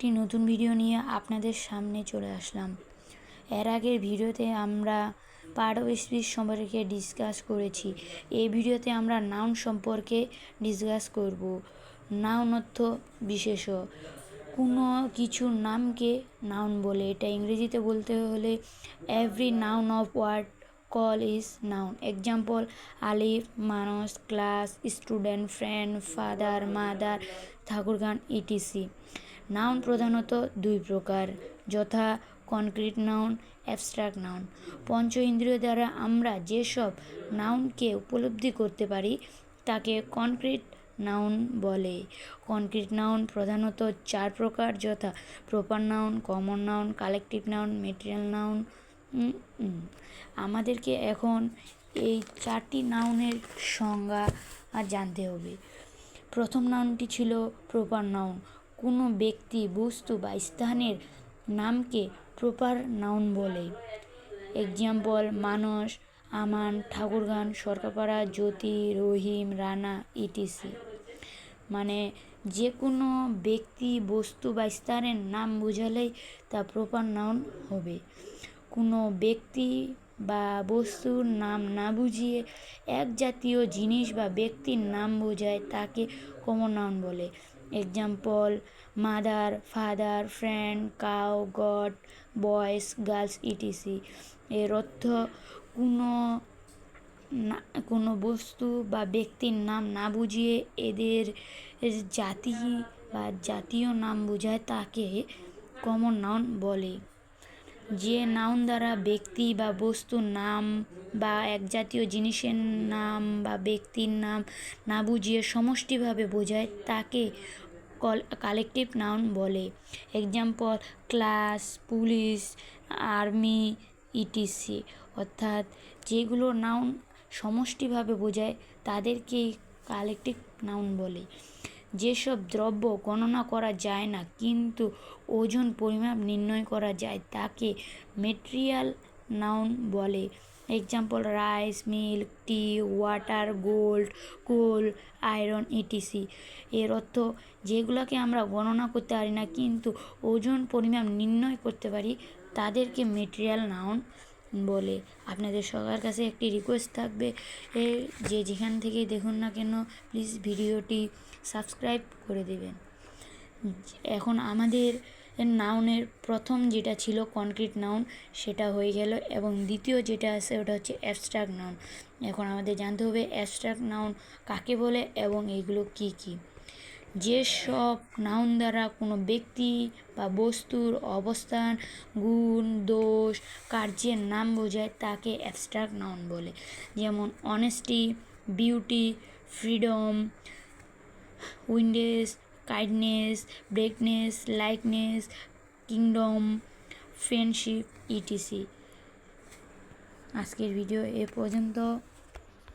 একটি নতুন ভিডিও নিয়ে আপনাদের সামনে চলে আসলাম। এর আগের ভিডিওতে আমরা পার্ট সম্পর্কে ডিসকাস করেছি। এই ভিডিওতে আমরা নাউন সম্পর্কে ডিসকাস করব। নাউন অর্থ বিশেষ। কোনো কিছুর নামকে নাউন বলে। এটা ইংরেজিতে বলতে হলে every noun of word call is noun example Alif মানুষ class student friend father mother Thakurgaon ETC noun প্রধানত দুই প্রকার, যথা কনক্রিট নাউন, অ্যাবস্ট্রাক্ট নাউন। পঞ্চ ইন্দ্রিয় দ্বারা আমরা যেসব নাউনকে উপলব্ধি করতে পারি, তাকে কনক্রিট নাউন বলে। কনক্রিট নাউন প্রধানত চার প্রকার, যথা proper noun, common noun, collective noun, material noun আমাদেরকে এখন এই চারটি নাউনের সংজ্ঞা জানতে হবে। প্রথম নাউনটি ছিল প্রপার নাউন। কোনো ব্যক্তি বস্তু বা স্থানের নামকে প্রপার নাউন বলে। এক্সাম্পল মানস আমান, ঠাকুরগান সরকারপাড়া জ্যোতি, রহিম, রানা ইটিসি মানে যে কোনো ব্যক্তি বস্তু বা স্থানের নাম বোঝালেই তা প্রপার নাউন হবে। কোনো ব্যক্তি বা বস্তুর নাম না বুঝিয়ে এক জাতীয় জিনিস বা ব্যক্তির নাম বোঝায়, তাকে কমন নাউন বলে। Example mother father friend cow god boys girls ETC এর অর্থ কোনো না, কোনো বস্তু বা ব্যক্তির নাম না বুঝিয়ে এদের জাতি বা জাতীয় নাম বুঝায় তাকে কমন নাউন বলে। যে নাউন দ্বারা ব্যক্তি বা বস্তুর নাম বা এক জাতীয় জিনিসের নাম বা ব্যক্তির নাম না বুঝিয়ে সমষ্টিভাবে বোঝায়, তাকে কালেকটিভ নাউন বলে। Example class police army ETC অর্থাৎ যেগুলো নাউন সমষ্টিভাবে বোঝায়, তাদেরকেই কালেকটিভ নাউন বলে। যেসব দ্রব্য গণনা করা যায় না, কিন্তু ওজন পরিমাপ নির্ণয় করা যায়, তাকে মেটেরিয়াল নাউন বলে। Example rice milk tea water gold coal iron ETC এর অর্থ, যেগুলোকে আমরা গণনা করতে পারি না, কিন্তু ওজন পরিমাপ নির্ণয় করতে পারি, তাদেরকে মেটেরিয়াল নাউন বলে। আপনাদের সবার কাছে একটি রিকোয়েস্ট থাকবে যে যেখান থেকেই দেখুন না কেন প্লিজ ভিডিওটি সাবস্ক্রাইব করে দেবেন। এখন আমাদের নাউনের প্রথম যেটা ছিল কনক্রিট নাউন সেটা হয়ে গেল এবং দ্বিতীয় যেটা আছে ওটা হচ্ছে অ্যাবস্ট্রাক্ট নাউন এখন আমাদের জানতে হবে অ্যাবস্ট্রাক্ট নাউন কাকে বলে এবং এগুলো কি কি? যেসব নাউন দ্বারা কোনো ব্যক্তি বা বস্তুর অবস্থান, গুণ, দোষ, কার্যের নাম বোঝায়, তাকে অ্যাবস্ট্রাক্ট নাউন বলে। যেমন honesty beauty freedom windless kindness breakness likeness kingdom friendship ETC আজকের ভিডিও এ পর্যন্ত।